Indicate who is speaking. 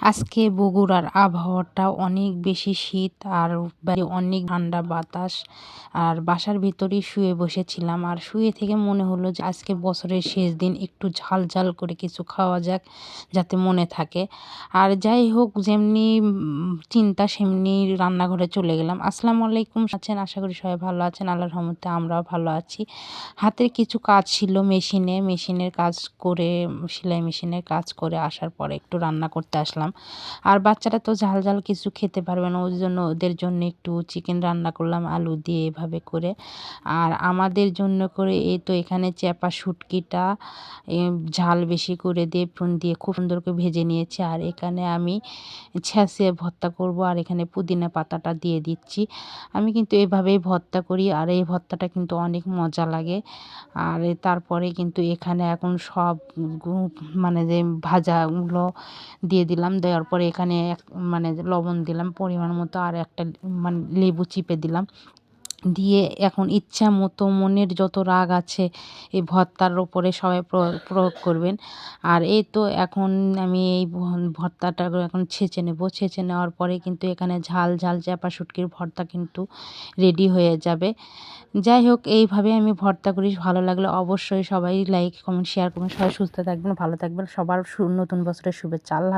Speaker 1: আজকে বগুড়ার আবহাওয়াটা অনেক বেশি শীত আর অনেক ঠান্ডা বাতাস। আর বাসার ভিতরেই শুয়ে বসেছিলাম। আর শুয়ে থেকে মনে হলো যে আজকে বছরের শেষ দিন, একটু ঝাল ঝাল করে কিছু খাওয়া যাক যাতে মনে থাকে। আর যাই হোক, যেমনি চিন্তা সেমনি রান্নাঘরে চলে গেলাম। আসসালামু আলাইকুম, আছেন? আশা করি সবাই ভালো আছেন। আল্লাহর রহমতে আমরাও ভালো আছি। হাতের কিছু কাজ ছিল মেশিনে। মেশিনের কাজ করে, সেলাই মেশিনের কাজ করে আসার পরে একটু রান্না করতে আসলাম। আর বাচ্চারা তো ঝাল ঝাল কিছু খেতে পারবে না, ওই জন্য ওদের জন্য একটু চিকেন রান্না করলাম, আলু দিয়ে এভাবে করে। আর আমাদের জন্য করে এই তো এখানে চ্যাপা শুটকিটা ঝাল বেশি করে দিয়ে ফোন দিয়ে খুব সুন্দর করে ভেজে নিয়েছি। আর এখানে আমি ছ্যাঁচিয়ে ভর্তা করব, আর এখানে পুদিনা পাতাটা দিয়ে দিচ্ছি। আমি কিন্তু এভাবেই ভর্তা করি, আর এই ভর্তাটা কিন্তু অনেক মজা লাগে। আর তারপরে কিন্তু এখানে এখন সব মানে যে ভাজাগুলো দিয়ে দিলাম দেওয়ার পরে এখানে এক মানে লবণ দিলাম, পরিমাণ মতো আর একটা মানে লেবু চিপে দিলাম। দিয়ে এখন ইচ্ছা মতো মনের যত রাগ আছে, এই ভর্তার ওপরে সবাই প্রয়োগ করবেন। আর এই তো এখন আমি এই ভর্তাটা এখন ছেঁচে নেব। ছেঁচে নেওয়ার পরে কিন্তু এখানে ঝাল ঝাল, চ্যাপা, শুটকির ভর্তা কিন্তু রেডি হয়ে যাবে। যাই হোক, এইভাবে আমি ভর্তা করি। ভালো লাগলে অবশ্যই সবাই লাইক, কমেন্ট, শেয়ার করবেন। সবাই সুস্থ থাকবেন, ভালো থাকবেন। সবার নতুন বছরের শুভেচ্ছা। আল্লাহ